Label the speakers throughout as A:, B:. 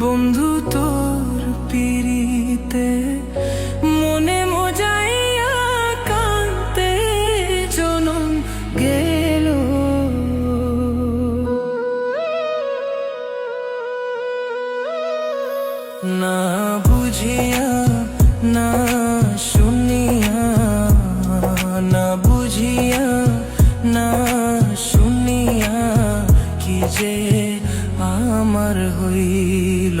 A: বন্ধু তোর পিড়িতে আমার হইল।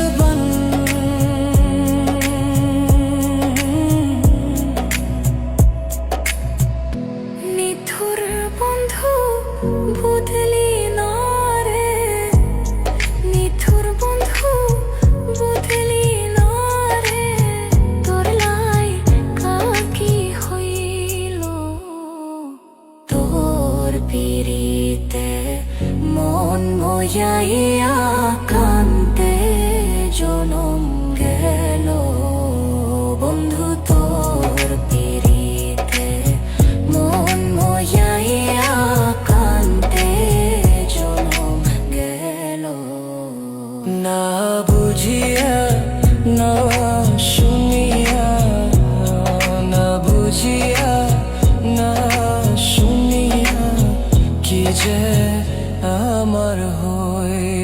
A: দিতে, মন মজাইয়া কান্তে জনম গেল। বন্ধু তোর পিরিতে মন মজাইয়া কান্তে জনম গেল।
B: না বুঝিয়া, না শুনিয়া যে আমার
A: হয়ে